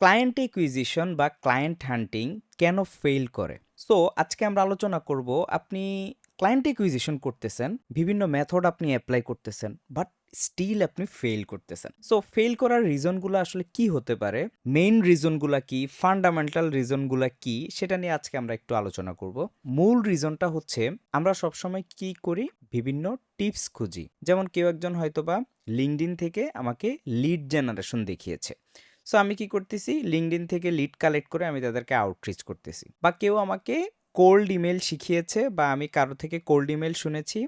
Client acquisition বা client hunting কেন fail করে? সো আজকে আমরা আলোচনা করব আপনি ক্লায়েন্ট একুইজিশন করতেছেন, বিভিন্ন মেথড আপনি অ্যাপ্লাই করতেছেন বাট স্টিল আপনি ফেল করতেছেন। সো ফেল করার রিজনগুলো আসলে কি হতে পারে? মেইন রিজনগুলো কি? ফান্ডামেন্টাল রিজনগুলো কি? সেটা নিয়ে আজকে আমরা একটু আলোচনা করব। মূল রিজনটা হচ্ছে, আমরা সবসময় কি করি? বিভিন্ন টিপস খুঁজি। যেমন কেউ একজন হয়তোবা লিঙ্কডিন থেকে আমাকে লিড জেনারেশন দেখিয়েছে। সো আমি কি করতেছি? লিঙ্কডিন থেকে লিড কালেক্ট করে আমি তাদেরকে আউটরিচ করতেছি। বা কেউ আমাকে কোল্ড ইমেল শিখিয়েছে বা আমি কারও থেকে কোল্ড ইমেল শুনেছি,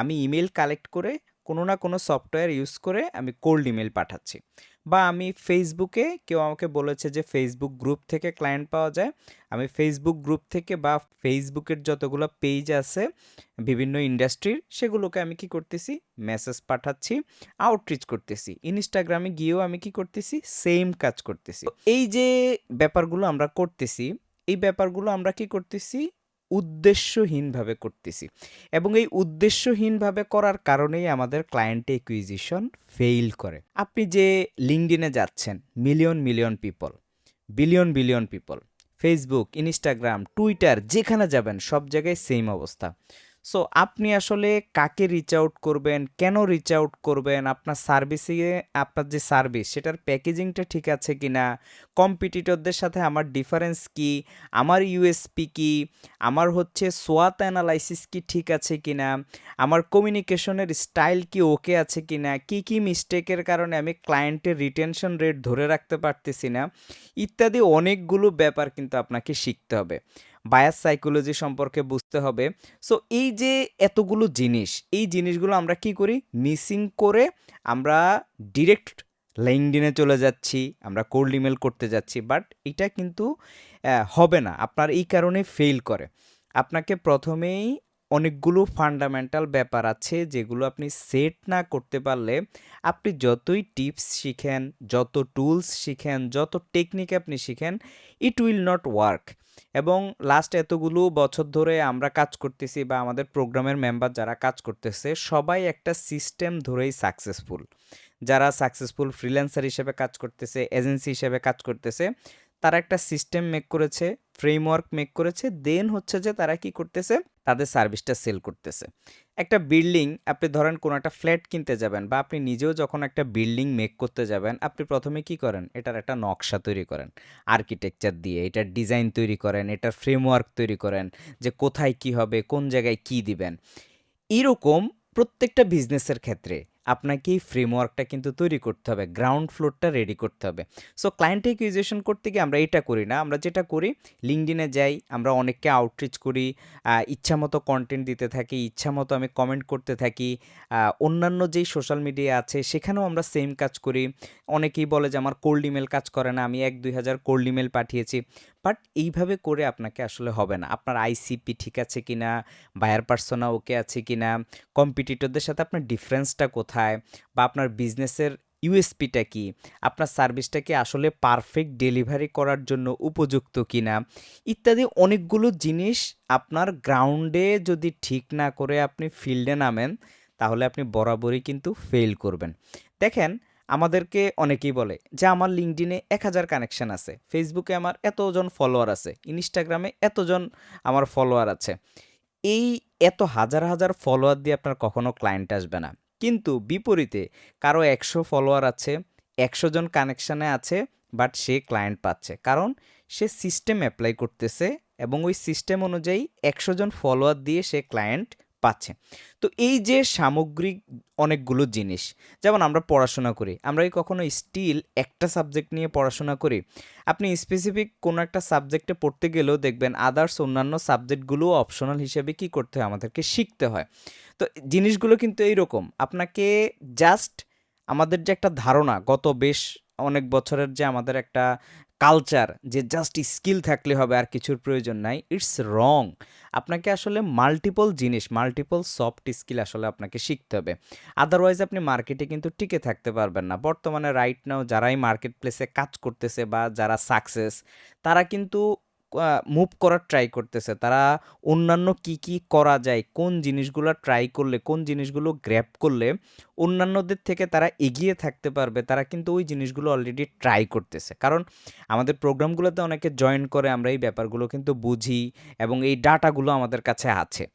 আমি ইমেল কালেক্ট করে কোনো না কোনো সফটওয়্যার ইউজ করে আমি কোল্ড ইমেল পাঠাচ্ছি। বা আমি ফেসবুকে কেউ আমাকে বলেছে যে ফেসবুক গ্রুপ থেকে ক্লায়েন্ট পাওয়া যায়। আমি ফেসবুক গ্রুপ থেকে বা ফেসবুকের যতগুলো পেজ আছে, বিভিন্ন ইন্ডাস্ট্রির সেগুলোকে আমি কি করতেছি? মেসেজ পাঠাচ্ছি আউটরিচ করতেছি। ইনস্টাগ্রামে গিয়েও আমি কি করতেছি? সেম কাজ করতেছি। এই যে ব্যাপারগুলো আমরা করতেছি, এই ব্যাপারগুলো আমরা কি করতেছি? উদ্দেশ্যহীনভাবে করতেছি। এবং এই উদ্দেশ্যহীনভাবে করার কারণেই আমাদের ক্লায়েন্ট একুইজিশন ফেইল করে। আপনি যে লিঙ্কডিনে যাচ্ছেন million million people billion billion people Facebook Instagram Twitter যেখানে যাবেন, সব জায়গায় সেম অবস্থা। সো আপনি আসলে কাকে রিচ আউট করবেন? কেন রিচ আউট করবেন? আপনার সার্ভিসে আপনার যে সার্ভিস সেটার প্যাকেজিংটা ঠিক আছে কি না কম্পিটিটরদের সাথে আমার ডিফারেন্স কি? আমার ইউএসপি কি? আমার হচ্ছে সোয়াত অ্যানালাইসিস কি ঠিক আছে কি না আমার কমিউনিকেশনের স্টাইল কি ওকে আছে কি না কী কী মিস্টেকের কারণে আমি ক্লায়েন্টের রিটেনশন রেট ধরে রাখতে পারতেছি না? ইত্যাদি অনেকগুলো ব্যাপার কিন্তু আপনাকে শিখতে হবে। বায়াস সাইকোলজি সম্পর্কে বুঝতে হবে। সো এই যে এতগুলো জিনিস, এই জিনিসগুলো আমরা কি করি? মিসিং করে আমরা ডিরেক্ট লিঙ্কডিনে চলে যাচ্ছি, আমরা কোল্ড ইমেল করতে যাচ্ছি বাট এটা কিন্তু হবে না। আপনার এই কারণে ফেল করে। আপনাকে প্রথমেই অনেকগুলো ফান্ডামেন্টাল ব্যাপার আছে যেগুলো আপনি সেট না করতে পারলে আপনি যতই টিপস শিখেন, যত টুলস শিখেন, যত টেকনিক আপনি শিখেন ইট উইল নট ওয়ার্ক এবং লাস্ট এতগুলো বছর ধরে আমরা কাজ করতেছি বা আমাদের প্রোগ্রামের মেম্বার যারা কাজ করতেছে, সবাই একটা সিস্টেম ধরেই সাকসেসফুল যারা সাকসেসফুল ফ্রিল্যান্সার হিসেবে কাজ করতেছে এজেন্সি হিসেবে কাজ করতেছে তারা একটা সিস্টেম মেক করেছে ফ্রেমওয়ার্ক মেক করেছে দেন হচ্ছে যে তারা কি করতেছে? তাদের সার্ভিসটা সেল করতেছে। একটা বিল্ডিং আপনি ধরেন কোনো একটা ফ্ল্যাট কিনতে যাবেন বা আপনি নিজেও যখন একটা বিল্ডিং মেক করতে যাবেন, আপনি প্রথমে কি করেন? এটার একটা নকশা তৈরি করেন। আর্কিটেকচার দিয়ে এটার ডিজাইন তৈরি করেন, এটার ফ্রেমওয়ার্ক তৈরি করেন যে কোথায় কি হবে, কোন জায়গায় কি দিবেন। এরকম প্রত্যেকটা বিজনেসের ক্ষেত্রে আপনাকে এই ফ্রেমওয়ার্কটা কিন্তু তৈরি করতে হবে গ্রাউন্ড ফ্লোরটা রেডি করতে হবে। সো ক্লায়েন্ট একুইজিশন করতে গিয়ে আমরা এটা করি না আমরা যেটা করি লিঙ্কডিনে যাই আমরা অনেককে আউটরিচ করি আহ, ইচ্ছা মতো কন্টেন্ট দিতে থাকি ইচ্ছা মতো আমি কমেন্ট করতে থাকি অন্যান্য যেই সোশ্যাল মিডিয়া আছে সেখানেও আমরা সেম কাজ করি। অনেকেই বলে যে আমার কোল্ড ইমেল কাজ করে না আমি এক দুই হাজার কোল্ড ইমেল পাঠিয়েছি। বাট এইভাবে করে আপনাকে আসলে হবে না। আপনার আইসিপি ঠিক আছে কি না বায়ার পার্সোনা ওকে আছে কি না কম্পিটিটরদের সাথে আপনার ডিফারেন্সটা কোথায় বা আপনার বিজনেসের ইউএসপিটা কি, আপনার সার্ভিসটা কি আসলে পারফেক্ট ডেলিভারি করার জন্য উপযুক্ত কি না ইত্যাদি অনেকগুলো জিনিস আপনার গ্রাউন্ডে যদি ঠিক না করে আপনি ফিল্ডে নামেন, তাহলে আপনি বরাবরই কিন্তু ফেল করবেন। দেখেন আমাদেরকে অনেকেই বলে যে আমার লিঙ্কডিনে এক হাজার কানেকশন আছে ফেসবুকে আমার এতজন ফলোয়ার আছে ইনস্টাগ্রামে এতজন আমার ফলোয়ার আছে। এই এত হাজার হাজার ফলোয়ার দিয়ে আপনার কখনো ক্লায়েন্ট আসবে না। কিন্তু বিপরীতে কারও একশো ফলোয়ার আছে, একশো জন কানেকশানে আছে বাট সে ক্লায়েন্ট পাচ্ছে। কারণ সে সিস্টেম অ্যাপ্লাই করতেছে এবং ওই সিস্টেম অনুযায়ী একশো জন ফলোয়ার দিয়ে সে ক্লায়েন্ট পাচ্ছে। তো এই যে সামগ্রিক অনেকগুলো জিনিস, যেমন আমরা পড়াশোনা করি, আমরা কি কখনো স্টিল একটা সাবজেক্ট নিয়ে পড়াশোনা করি? আপনি স্পেসিফিক কোনো একটা সাবজেক্টে পড়তে গেলেও দেখবেন আদার্স অন্যান্য সাবজেক্টগুলো অপশনাল হিসেবে কি করতে হয়? আমাদেরকে শিখতে হয়। তো জিনিসগুলো কিন্তু এইরকম, আপনাকে জাস্ট আমাদের যে একটা ধারণা, গত বেশ অনেক বছরের যে আমাদের একটা কালচার, যে জাস্ট স্কিল থাকলে হবে আর কিছুর প্রয়োজন নাই ইটস রং আপনাকে আসলে মাল্টিপল জিনিস মাল্টিপল সফট স্কিল আসলে আপনাকে শিখতে হবে। আদারওয়াইজ আপনি মার্কেটে কিন্তু টিকে থাকতে পারবেন না। বর্তমানে রাইট নাও যারাই মার্কেট প্লেসে কাজ করতেছে বা যারা সাকসেস তারা কিন্তু মুভ করার ট্রাই করতেছে। তারা অন্যান্য কি কি করা যায়, কোন জিনিসগুলো ট্রাই করলে, কোন জিনিসগুলো গ্র্যাপ করলে অন্যান্যদের থেকে তারা এগিয়ে থাকতে পারবে, তারা কিন্তু ওই জিনিসগুলো অলরেডি ট্রাই করতেছে। কারণ আমাদের প্রোগ্রামগুলোতে অনেকে জয়েন করে, আমরা এই ব্যাপারগুলো কিন্তু বুঝি এবং এই ডাটাগুলো আমাদের কাছে আছে।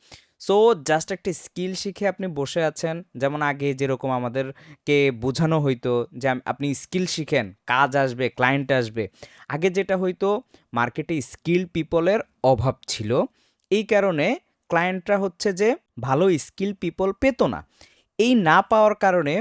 সো জাস্ট একটি স্কিল শিখে আপনি বসে আছেন। যেমন আগে যেরকম আমাদেরকে বোঝানো হইতো যে আপনি স্কিল শিখেন, কাজ আসবে ক্লায়েন্ট আসবে। আগে যেটা হইতো মার্কেটে স্কিল পিপলের অভাব ছিল। এই কারণে ক্লায়েন্টরা হচ্ছে যে ভালো স্কিল পিপল পেতো না। এই না পাওয়ার কারণে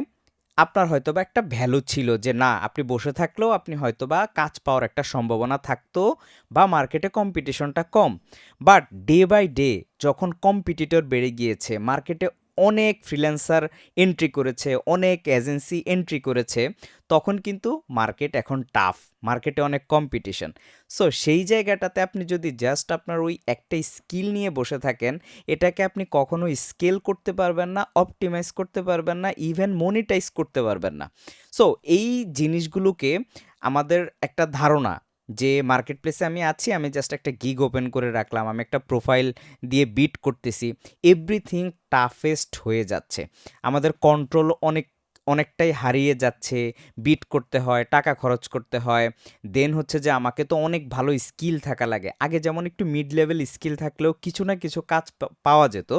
আপনার হয়তো বা একটা ভ্যালু ছিল যে, না, আপনি বসে থাকলেও আপনি হয়তো বা কাজ পাওয়ার একটা সম্ভাবনা থাকতো বা মার্কেটে কম্পিটিশনটা কম। বাট ডে বাই ডে যখন কম্পিটিটর বেড়ে গিয়েছে মার্কেটে অনেক ফ্রিল্যান্সার এন্ট্রি করেছে, অনেক এজেন্সি এন্ট্রি করেছে। তখন কিন্তু মার্কেট এখন টাফ মার্কেটে অনেক কম্পিটিশন সো সেই জায়গাটাতে আপনি যদি জাস্ট আপনার ওই একটা স্কিল নিয়ে বসে থাকেন, এটাকে আপনি কখনো স্কেল করতে পারবেন না অপটিমাইজ করতে পারবেন না ইভেন মনিটাইজ করতে পারবেন না। সো এই জিনিসগুলোকে আমাদের একটা ধারণা যে মার্কেট প্লেসে আমি আছি, আমি জাস্ট একটা গিগ ওপেন করে রাখলাম, আমি একটা প্রোফাইল দিয়ে বিট করতেছি এভরিথিং টাফেস্ট হয়ে যাচ্ছে। আমাদের কন্ট্রোল অনেক, অনেকটাই হারিয়ে যাচ্ছে বিট করতে হয়, টাকা খরচ করতে হয় দেন হচ্ছে যে আমাকে তো অনেক ভালো স্কিল থাকা লাগে। আগে যেমন একটু মিড লেভেল স্কিল থাকলেও কিছু না কিছু কাজ পাওয়া যেত,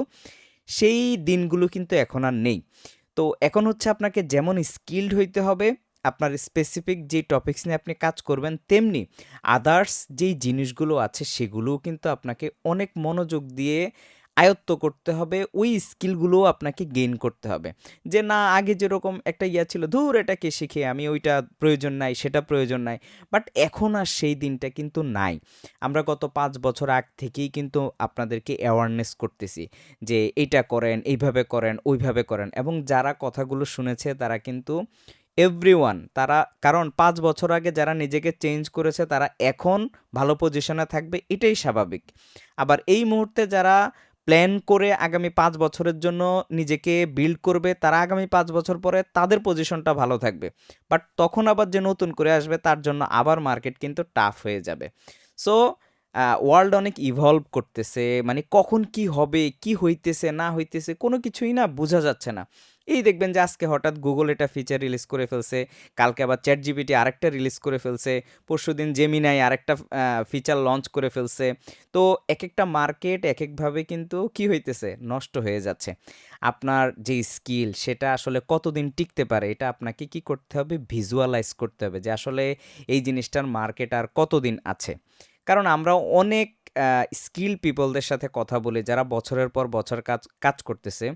সেই দিনগুলো কিন্তু এখন আর নেই। তো এখন হচ্ছে আপনাকে যেমন স্কিল্ড হইতে হবে আপনার স্পেসিফিক যে টপিকস নিয়ে আপনি কাজ করবেন, তেমনি আদার্স যেই জিনিসগুলো আছে সেগুলোও কিন্তু আপনাকে অনেক মনোযোগ দিয়ে আয়ত্ত করতে হবে, ওই স্কিলগুলোও আপনাকে গেইন করতে হবে। যে না, আগে যেরকম একটা ইয়া ছিল, ধুর এটাকে শিখে আমি ওইটা প্রয়োজন নাই, সেটা প্রয়োজন নাই বাট এখন আর সেই দিনটা কিন্তু নাই। আমরা গত পাঁচ বছর আগ থেকেই কিন্তু আপনাদেরকে অ্যাওয়ারনেস করতেছি যে এইটা করেন, এইভাবে করেন, ওইভাবে করেন, এবং যারা কথাগুলো শুনেছে তারা কিন্তু এভরিওয়ান তারা, কারণ পাঁচ বছর আগে যারা নিজেকে চেঞ্জ করেছে, তারা এখন ভালো পজিশনে থাকবে, এটাই স্বাভাবিক। আবার এই মুহূর্তে যারা প্ল্যান করে আগামী পাঁচ বছরের জন্য নিজেকে বিল্ড করবে, তারা আগামী পাঁচ বছর পরে তাদের পজিশনটা ভালো থাকবে। বাট তখন আবার যে নতুন করে আসবে, তার জন্য আবার মার্কেট কিন্তু টাফ হয়ে যাবে। সো ওয়ার্ল্ড অনেক ইভলভ করতেছে মানে কখন কি হবে, কি হইতেছে, না হইতেছে, কোনো কিছুই না, বোঝা যাচ্ছে না। এই দেখবেন যে আজকে হঠাৎ গুগল এটা ফিচার রিলিজ করে ফেলছে, কালকে আবার চ্যাট জিপিটি আরেকটা রিলিজ করে ফেলছে পরশু দিন জেমিনাই আরেকটা ফিচার লঞ্চ করে ফেলছে। তো এক একটা মার্কেট এক একভাবে কিন্তু কি হইতেছে? নষ্ট হয়ে যাচ্ছে। আপনার যে স্কিল সেটা আসলে কতদিন টিকতে পারে? এটা আপনাকে কি করতে হবে? ভিজুয়ালাইজ করতে হবে যে আসলে এই জিনিসটার মার্কেট আর কতদিন আছে। কারণ আমরা অনেক স্কিল পিপলদের সাথে কথা বলি, যারা বছরের পর বছর কাজ কাজ করতেছে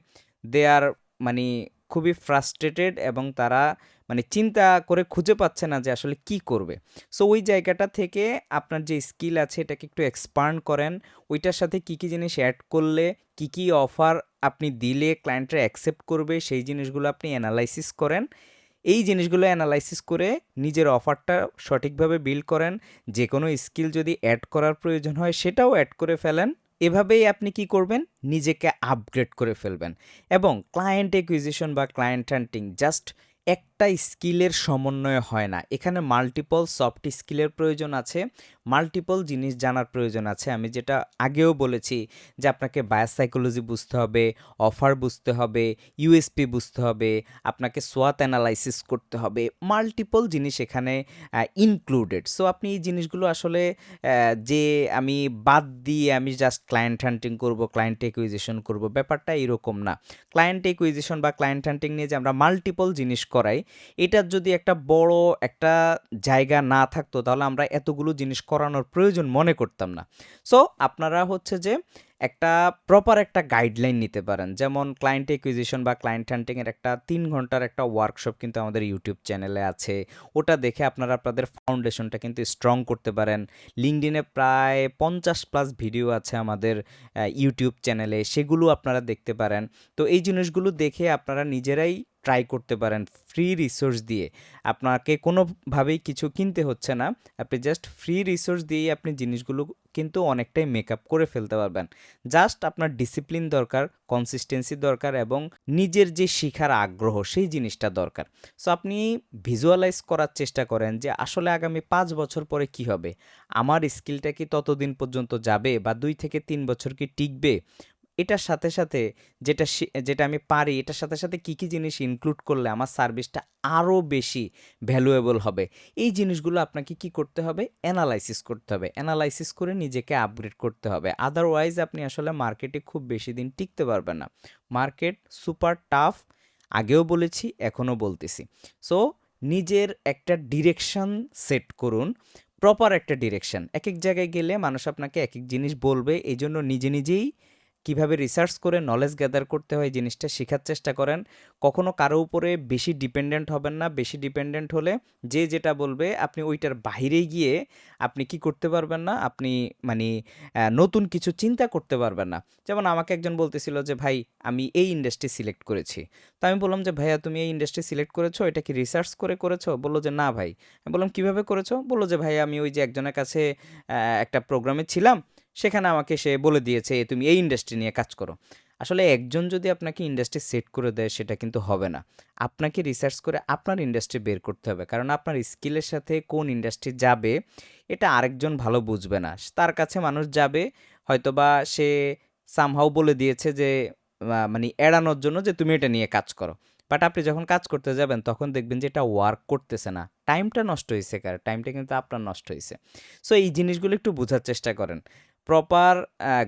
দে আর মানে খুবই ফ্রাস্ট্রেটেড এবং তারা মানে চিন্তা করে খুঁজে পাচ্ছে না যে আসলে কি করবে। সো ওই জায়গাটা থেকে আপনার যে স্কিল আছে, এটাকে একটু এক্সপান্ড করেন। ওইটার সাথে কি কি জিনিস অ্যাড করলে, কি কি অফার আপনি দিলে ক্লায়েন্টরা অ্যাকসেপ্ট করবে, সেই জিনিসগুলো আপনি অ্যানালাইসিস করেন। এই জিনিসগুলো অ্যানালাইসিস করে নিজের অফারটা সঠিকভাবে বিল্ড করেন। যে কোনো স্কিল যদি অ্যাড করার প্রয়োজন হয়, সেটাও অ্যাড করে ফেলেন। এভাবেই আপনি কি করবেন? নিজেকে আপগ্রেড করে ফেলবেন। এবং ক্লায়েন্ট একুইজিশন বা ক্লায়েন্ট হান্টিং জাস্ট একটা স্কিলের সমন্বয় হয় না। এখানে মাল্টিপল সফট স্কিলের প্রয়োজন আছে মাল্টিপল জিনিস জানার প্রয়োজন আছে। আমি যেটা আগেও বলেছি যে আপনাকে বায়াস সাইকোলজি বুঝতে হবে অফার বুঝতে হবে ইউএসপি বুঝতে হবে, আপনাকে সোয়াত অ্যানালাইসিস করতে হবে মাল্টিপল জিনিস এখানে ইনক্লুডেড সো আপনি এই জিনিসগুলো আসলে যে আমি বাদ দিয়ে আমি জাস্ট ক্লায়েন্ট হান্টিং করব ক্লায়েন্ট একুইজিশন করব, ব্যাপারটা এরকম না। ক্লায়েন্ট একুইজিশন বা ক্লায়েন্ট হান্টিং নিয়ে যে আমরা মাল্টিপল জিনিস করাই। এটার যদি একটা বড় একটা জায়গা না থাকতো, তাহলে আমরা এতগুলো জিনিস করানোর প্রয়োজন মনে করতাম না। সো আপনারা হচ্ছে যে একটা প্রপার একটা গাইডলাইন নিতে পারেন। যেমন ক্লায়েন্ট একুইজিশন বা ক্লায়েন্ট হান্টিংয়ের একটা তিন ঘণ্টার একটা ওয়ার্কশপ কিন্তু আমাদের ইউটিউব চ্যানেলে আছে। ওটা দেখে আপনারা আপনাদের ফাউন্ডেশনটা কিন্তু স্ট্রং করতে পারেন। লিঙ্কডিনে প্রায় পঞ্চাশ প্লাস ভিডিও আছে আমাদের ইউটিউব চ্যানেলে সেগুলো আপনারা দেখতে পারেন। তো এই জিনিসগুলো দেখে আপনারা নিজেরাই ট্রাই করতে পারেন ফ্রি রিসোর্স দিয়ে। আপনাকে কোনোভাবেই কিছু কিনতে হচ্ছে না। আপনি জাস্ট ফ্রি রিসোর্স দিয়েই আপনি জিনিসগুলো কিন্তু অনেকটাই মেকআপ করে ফেলতে পারবেন। জাস্ট আপনার ডিসিপ্লিন দরকার কনসিস্টেন্সি দরকার এবং নিজের যে শেখার আগ্রহ, সেই জিনিসটা দরকার। সো আপনি ভিজুয়ালাইজ করার চেষ্টা করেন যে আসলে আগামী পাঁচ বছর পরে কি হবে? আমার স্কিলটা কি ততদিন পর্যন্ত যাবে বা দুই থেকে তিন বছর কি টিকবে? এটার সাথে সাথে যেটা যেটা আমি পারি, এটার সাথে সাথে কি কি জিনিস ইনক্লুড করলে আমার সার্ভিসটা আরও বেশি ভ্যালুয়েবল হবে? এই জিনিসগুলো আপনাকে কি করতে হবে? অ্যানালাইসিস করতে হবে। অ্যানালাইসিস করে নিজেকে আপগ্রেড করতে হবে। আদারওয়াইজ আপনি আসলে মার্কেটে খুব বেশি দিন টিকতে পারবেন না। মার্কেট সুপার টাফ আগেও বলেছি, এখনও বলতেছি। সো নিজের একটা ডিরেকশন সেট করুন প্রপার একটা ডিরেকশন এক এক জায়গায় গেলে মানুষ আপনাকে এক এক জিনিস বলবে এই জন্য নিজে নিজেই কীভাবে রিসার্চ করে নলেজ গ্যাদার করতে হয় জিনিসটা শেখার চেষ্টা করেন। কখনো কারও উপরে বেশি ডিপেন্ডেন্ট হবেন না, বেশি ডিপেন্ডেন্ট হলে যে যেটা বলবে আপনি ওইটার বাইরে গিয়ে আপনি কি করতে পারবেন না, আপনি মানে নতুন কিছু চিন্তা করতে পারবেন না। যেমন আমাকে একজন বলতেছিল যে, ভাই, আমি এই ইন্ডাস্ট্রি সিলেক্ট করেছি। তো আমি বললাম যে, ভাইয়া, তুমি এই ইন্ডাস্ট্রি সিলেক্ট করেছ, এটা কি রিসার্চ করে করেছ? বলল যে, না ভাই। আমি বললাম, কীভাবে করেছ? বলল যে ভাই আমি ওই যে একজনের কাছে একটা প্রোগ্রামে ছিলাম সেখানে আমাকে সে বলে দিয়েছে তুমি এই ইন্ডাস্ট্রি নিয়ে কাজ করো। আসলে একজন যদি আপনাকে ইন্ডাস্ট্রি সেট করে দেয়, সেটা কিন্তু হবে না। আপনাকে রিসার্চ করে আপনার ইন্ডাস্ট্রি বের করতে হবে। কারণ আপনার স্কিলের সাথে কোন ইন্ডাস্ট্রি যাবে, এটা আরেকজন ভালো বুঝবে না। তার কাছে মানুষ যাবে, হয়তোবা সে সামহাও বলে দিয়েছে যে মানে এড়ানোর জন্য যে তুমি এটা নিয়ে কাজ করো। বাট আপনি যখন কাজ করতে যাবেন, তখন দেখবেন যে এটা ওয়ার্ক করতেছে না। টাইমটা নষ্ট হয়েছে কার টাইমটা কিন্তু আপনার নষ্ট হয়েছে সো এই জিনিসগুলো একটু বোঝার চেষ্টা করেন। প্রপার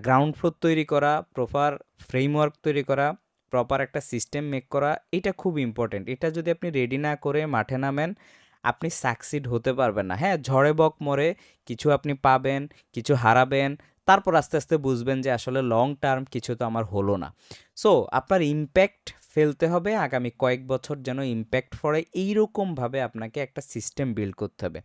গ্রাউন্ড ফ্লোর তৈরি করা প্রপার ফ্রেমওয়ার্ক তৈরি করা প্রপার একটা সিস্টেম মেক করা, এটা খুব ইম্পর্টেন্ট এটা যদি আপনি রেডি না করে মাঠে নামেন, আপনি সাকসিড হতে পারবেন না। হ্যাঁ ঝড়ে বক মরে কিছু আপনি পাবেন, কিছু হারাবেন, তারপর আস্তে আস্তে বুঝবেন যে আসলে লং টার্ম কিছু তো আমার হলো না। সো আপনার ইম্প্যাক্ট ফেলতে হবে, আগামী কয়েক বছর যেন ইম্প্যাক্ট পড়ে, এইরকমভাবে আপনাকে একটা সিস্টেম বিল্ড করতে হবে।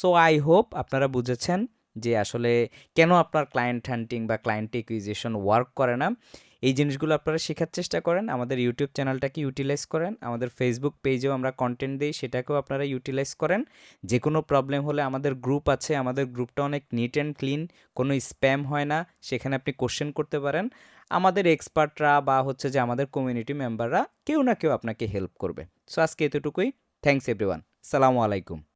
সো আই হোপ আপনারা বুঝেছেন যে আসলে কেন আপনার ক্লায়েন্ট হান্টিং বা ক্লায়েন্ট একুইজিশন ওয়ার্ক করে না, এই জিনিসগুলো আপনারা শেখার চেষ্টা করেন। আমাদের ইউটিউব চ্যানেলটাকে ইউটিলাইজ করেন। আমাদের ফেসবুক পেজেও আমরা কন্টেন্ট দিই, সেটাকেও আপনারা ইউটিলাইজ করেন। যে কোনো প্রবলেম হলে আমাদের গ্রুপ আছে, আমাদের গ্রুপটা অনেক নিট অ্যান্ড ক্লিন কোনো স্প্যাম হয় না, সেখানে আপনি কোশ্চেন করতে পারেন। আমাদের এক্সপার্টরা বা হচ্ছে যে আমাদের কমিউনিটি মেম্বাররা কেউ না কেউ আপনাকে হেল্প করবে। সো আজকে এতটুকুই। থ্যাংকস এভরিওয়ান সালামু আলাইকুম